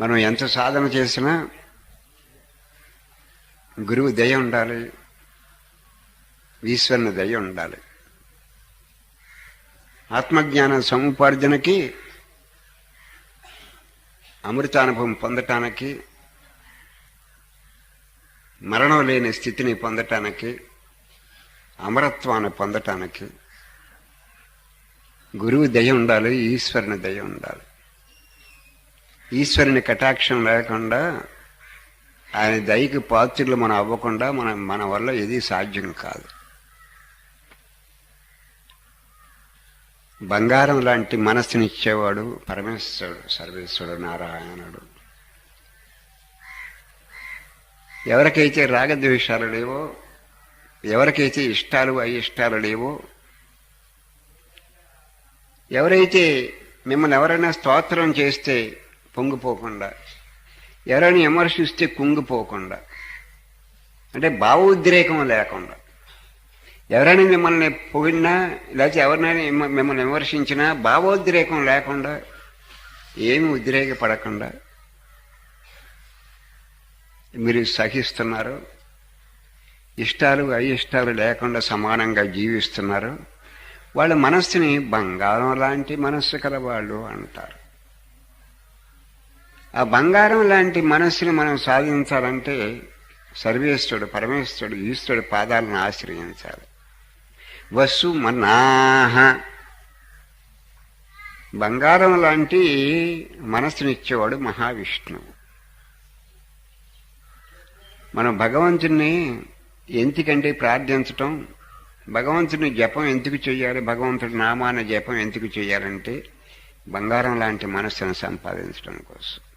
మనం ఎంత సాధన చేసినా గురువు దయ ఉండాలి. ఈశ్వరుని దయ ఉండాలి. ఆత్మజ్ఞాన సముపార్జనకి అమృతానుభవం పొందటానికి మరణం లేని స్థితిని పొందటానికి అమరత్వాన్ని పొందటానికి గురువు దయ ఉండాలి ఈశ్వరుని దయ ఉండాలి. ఈశ్వరుని కటాక్షం లేకుండా ఆయన దయకి పాత్రలు మనం అవ్వకుండా మన మన వల్ల ఏది సాధ్యం కాదు. బంగారం లాంటి మనస్సునిచ్చేవాడు పరమేశ్వరుడు సర్వేశ్వరుడు నారాయణుడు. ఎవరికైతే రాగద్వేషాలు లేవో ఎవరికైతే ఇష్టాలు అయిష్టాలు లేవో ఎవరైతే మిమ్మల్ని ఎవరైనా స్తోత్రం చేస్తే పొంగిపోకుండా. ఎవరైనా విమర్శిస్తే కుంగిపోకుండా. అంటే భావోద్రేకం లేకుండా. ఎవరైనా మిమ్మల్ని పొగిడినా లేకపోతే ఎవరినైనా మిమ్మల్ని విమర్శించినా భావోద్రేకం లేకుండా ఏమి ఉద్రేకపడకుండా మీరు సహిస్తున్నారు. ఇష్టాలు అయిష్టాలు లేకుండా సమానంగా జీవిస్తున్నారు. వాళ్ళ మనస్సుని బంగారం లాంటి మనస్సు కలవాళ్ళు అంటారు. ఆ బంగారం లాంటి మనస్సును మనం సాధించాలంటే సర్వేశ్వరుడు పరమేశ్వరుడు ఈశ్వరుడు పాదాలను ఆశ్రయించాలి. వస్సు మనాహ బంగారం లాంటి మనస్సునిచ్చేవాడు మహావిష్ణువు. మనం భగవంతుణ్ణి ఎందుకంటే ప్రార్థించటం భగవంతుని జపం ఎందుకు చేయాలి భగవంతుడి నామాన జపం ఎందుకు చేయాలంటే బంగారం లాంటి మనస్సును సంపాదించడం కోసం.